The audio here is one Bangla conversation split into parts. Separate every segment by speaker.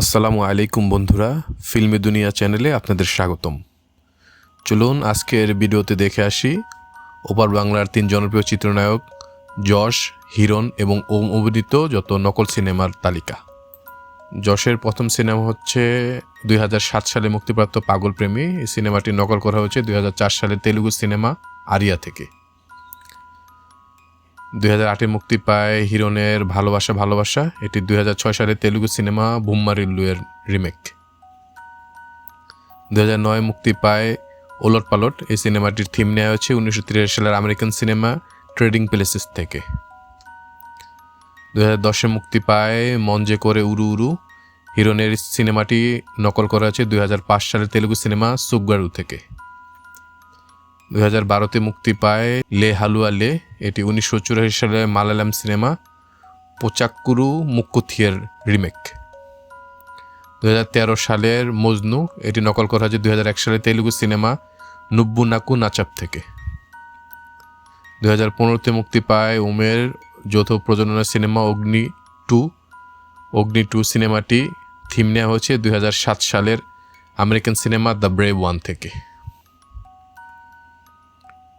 Speaker 1: আসসালামু আলাইকুম বন্ধুরা, ফিল্মি দুনিয়া চ্যানেলে আপনাদের স্বাগতম। চলুন আজকের ভিডিওতে দেখে আসি, ওপার বাংলার তিন জনপ্রিয় চিত্রনায়ক যশ, হিরণ এবং ওম অভিনীত যত নকল সিনেমার তালিকা। যশের প্রথম সিনেমা হচ্ছে দুই হাজার সাত সালে মুক্তিপ্রাপ্ত পাগল প্রেমী। এই সিনেমাটি নকল করা হয়েছে দু হাজার চার সালে তেলুগু সিনেমা আরিয়া থেকে। দুই হাজার মুক্তি পায় হিরণের ভালোবাসা ভালোবাসা। এটি দুই হাজার ছয় সালে তেলুগু সিনেমা বুম্মারিল্লুয়ের রিমেক। দুই হাজার নয় মুক্তি পায় ওলট পালট। এই সিনেমাটির থিম নেওয়া হয়েছে উনিশশো তিরাশি সালের আমেরিকান সিনেমা ট্রেডিং প্লেসেস থেকে। দুই হাজার দশে মুক্তি পায় মঞ্জে করে উরু উরু। হিরণের সিনেমাটি নকল করা হয়েছে দুই হাজার পাঁচ সালের তেলুগু সিনেমা সুগারু থেকে। দুই হাজার বারোতে মুক্তি পায় লে হালুয়া লে। এটি উনিশশো চুরাশি সালে মালায়ালাম সিনেমা পোচাক্কুরু মুক্কুথিয়ের রিমেক। দু হাজার তেরো সালের মজনু, এটি নকল করা হয়েছে দুই হাজার এক সালে তেলুগু সিনেমা নুব্বু নাকু নাচাপ থেকে। দু হাজার পনেরোতে মুক্তি পায় উমের যৌথ প্রযোজনা সিনেমা অগ্নি টু। অগ্নি টু সিনেমাটি থিম নেওয়া হয়েছে দুই হাজার সাত সালের American cinema the brave one থেকে।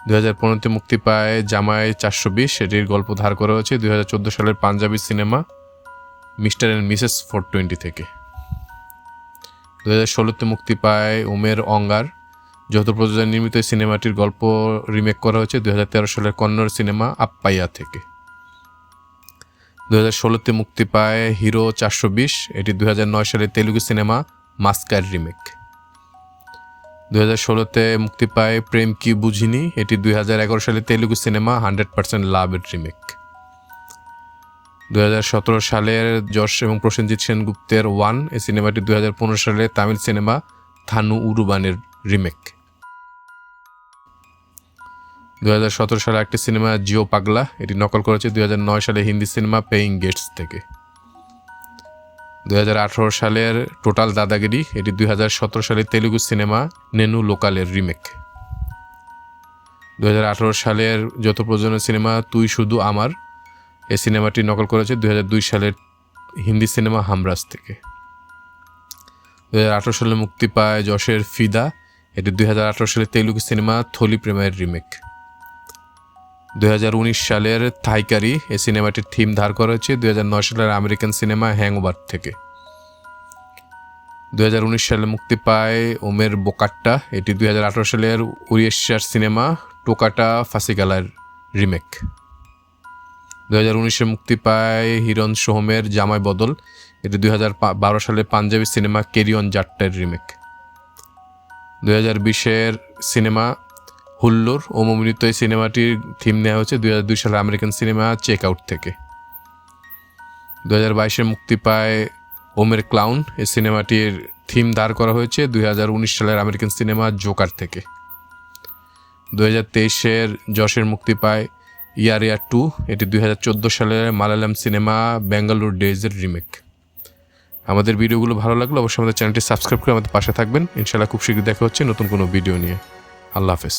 Speaker 1: দুই হাজার পনেরোতে মুক্তি পায় জামাই চারশো বিশ। এটির গল্প ধার করা হয়েছে দুই হাজার চোদ্দ সালের Punjabi cinema mister and missus four twenty থেকে। দু হাজার ষোলোতে মুক্তি পায় ওমের অঙ্গার। যৌথ প্রযোজনা নির্মিত সিনেমাটির গল্প রিমেক করা হয়েছে দু হাজার তেরো সালের কন্নড় সিনেমা আপ্পাইয়া থেকে। দু হাজার ষোলোতে মুক্তি পায় হিরো চারশো বিশ। এটি দু হাজার নয় সালের তেলুগু সিনেমা মাস্কার রিমেক। দুই হাজার ষোলোতে মুক্তি পায় প্রেম কি বুঝিনি। এটি দুই হাজার এগারো সালে তেলুগু সিনেমা হান্ড্রেড পার্সেন্ট লাভের রিমেক। হাজার সতেরো সালের যশ এবং প্রসেনজিৎ সেনগুপ্তের ওয়ান, এই সিনেমাটি হাজার পনেরো সালে তামিল সিনেমা থানু উরুবানের রিমেক। হাজার সতেরো সালে একটি সিনেমা জিও পাগলা, এটি নকল করেছে হাজার নয় সালে হিন্দি সিনেমা পেইং গেটস থেকে। দুই হাজার আঠারো সালের টোটাল দাদাগিরি, এটি দুই হাজার সতেরো সালের তেলুগু সিনেমা নেনু লোকালের রিমেক। দু হাজার আঠারো সালের যত প্রযোজনা সিনেমা তুই শুধু আমার, এই সিনেমাটি নকল করেছে দুই হাজার দুই সালের হিন্দি সিনেমা হামরাজ থেকে। দু হাজার আঠারো সালে মুক্তি পায় যশের ফিদা, এটি দুই হাজার আঠারো সালের তেলুগু সিনেমা থলি প্রেমের রিমেক। দুই হাজার উনিশ সালের থাইকারি এই সিনেমাটির থিম ধার করা হয়েছে, দুই হাজার নয় সালের আমেরিকান সিনেমা হ্যাংওভার থেকে। দুই হাজার উনিশ সালে মুক্তি পায় ওমের বোকাট্টা, এটি দুই হাজার আঠারো সালের উড়িষ্যার সিনেমা টোকাটা ফাসিগালার রিমেক। দুই হাজার উনিশে মুক্তি পায় হিরণ সোহমের জামাই বদল, এটি দুই হাজার বারো সালে পাঞ্জাবি সিনেমা কেরিয়ন জাট্টের রিমেক। দুই হাজার বিশের সিনেমা হুল্লোর অমমিত এই সিনেমাটির থিম নেওয়া হয়েছে হাজার দুই সালের আমেরিকান সিনেমা চেক আউট থেকে। দু হাজার বাইশে মুক্তি পায় ওমের ক্লাউন। এই সিনেমাটির থিম দাঁড় করা হয়েছে দুই হাজার উনিশ সালের আমেরিকান সিনেমা জোকার থেকে। দু হাজার তেইশের যশের মুক্তি পায় ইয়ারিয়া টু। এটি দুই হাজার চোদ্দ সালের মালায়ালাম সিনেমা বেঙ্গালুর ডেজের রিমেক আমাদের ভিডিওগুলো ভালো লাগলে অবশ্যই আমাদের চ্যানেলটি সাবস্ক্রাইব করে আমাদের পাশে থাকবেন। ইনশাআল্লাহ খুব শীঘ্রই দেখা হচ্ছে নতুন কোনো ভিডিও নিয়ে। আল্লাহ হাফেজ।